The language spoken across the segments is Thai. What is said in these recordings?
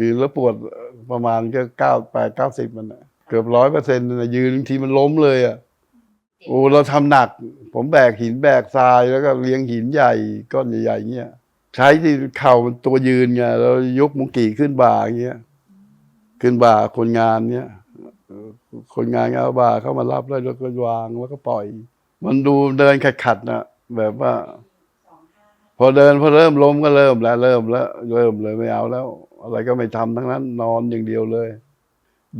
ยืนแล้วปวดประมาณก็เก้าแปดเก้าสิบมันน่ะเกือบร้อยเปอร์เซ็นต์นะยืนบางทีมันล้มเลยอะโอ้เราทำหนัก ผมแบกหินแบกทรายแล้วก็เลี้ยงหินใหญ่ก้อนใหญ่ๆเงี้ยใช้ที่เข่ามันตัวยืนไงเรายกมุงกี่ขึ้นบ่าอย่างเงี้ยขึ้นบ่าคนงานเนี้ยเอ่อคนงานก็เอาบ่าเข้ามารับแล้วแล้วก็วางแล้วก็ปล่อย มันดูเดินขัดๆนะแบบว่า พอเดินพอเริ่มล้มก็เริ่มแล้ว เริ่มแล้ว เริ่มเลยไม่เอาแล้ว อะไรก็ไม่ทำทั้งนั้น นอนอย่างเดียวเลย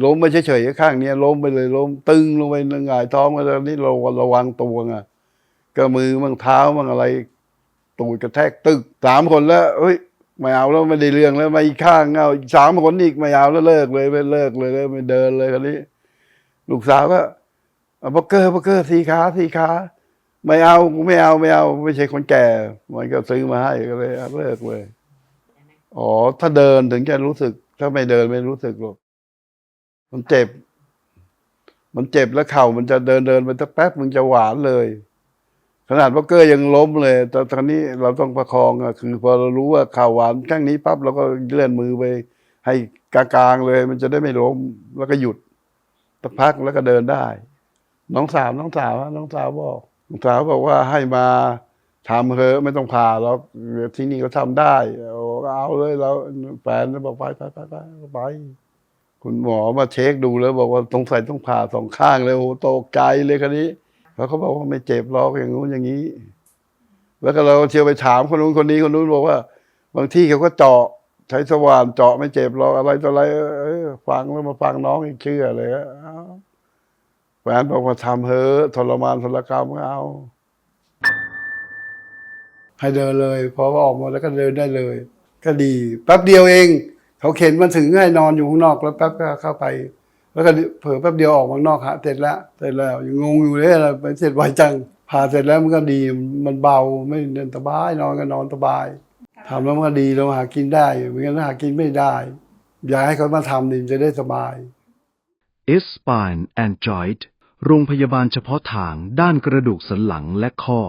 ล้มไม่เฉยๆข้างเนี้ยล้มไปเลยล้มตึงลงไปหงายท้องไปแล้วนี่เราระวังตัวไงก็มือมั่งเท้ามั่งอะไร ตูดกระแทกตึกสามคนแล้วเฮ้ยไม่เอาแล้วไม่ได้เรื่องแล้วมาอีกข้างเอาสามคนอีกไม่เอาแล้วเลิกเลยไม่เลิกเลยไม่เดินเลยคนนี้ ลูกสาวก็อบักเกอร์บักเกอร์สีขาสีขาไม่เอาไม่เอาไม่เอา ไม่ใช่คนแก่ มันก็ซื้อมาให้ก็เลยเลิกเลย อ๋อ ถ้าเดินถึงจะรู้สึก ถ้าไม่เดินไม่รู้สึกหรอก มันเจ็บ มันเจ็บแล้วเข่ามันจะเดินเดินไปสักแป๊บมันจะหวานเลย ขนาดบักเกอร์ยังล้มเลย แต่ตอนนี้เราต้องประคองอะคือ พอเรารู้ว่าข่าวหวานข้างนี้ปั๊บเราก็เลื่อนมือไป ให้กลางๆเลย มันจะได้ไม่ล้มแล้วก็หยุดสักพักแล้วก็เดินได้ น้องสาวน้องสาวน้องสาวบอกน้องสาวบอกว่าให้มาทำเถอะไม่ต้องผ่าแล้วที่นี่ก็ทำได้โอ้ เอาเลยแล้วแฟนบอกไปไปไปไปไป คุณหมอมาเช็คดูแล้ว บอกว่าต้องใส่ต้องผ่าสองข้างเลยโอ้โหตกใจเลยคันนี้แล้วเขาบอกว่าไม่เจ็บหรอกอย่างงู้นอย่างนี้ แล้วก็เราเที่ยวไปถามคนนู้นคนนี้คนนู้นบอกว่า บางที่เขาก็เจาะใช้สว่านเจาะไม่เจ็บหรอกอะไรต่ออะไรออฟังแล้วมาฟังน้องอีกเชื่อเลยแฟนบอกว่าทำเถอทรมานทรกรรมเอาให้เดินเลยพอออกมาแล้วก็เดินได้เลย ก็ดีแป๊บเดียวเอง เขาเข็นมาถึงให้นอนอยู่ข้างนอกแล้วแป๊บก็เข้าไป แล้วก็เผลอแป๊บเดียวออกมาข้างนอกฮะเสร็จแล้วเสร็จแล้วยังงงอยู่เลยอะไรไปเสร็จไวจังผ่าเสร็จแล้วมันก็ดีมันเบาไม่เดินสบายนอนก็นอนสบายทำแล้วมันก็ดีเราหากินได้ไม่งั้นหากินไม่ได้ อยากให้เขามาทำนี่จะได้สบาย S Spine and Joint โรงพยาบาลเฉพาะทางด้านกระดูกสันหลังและข้อ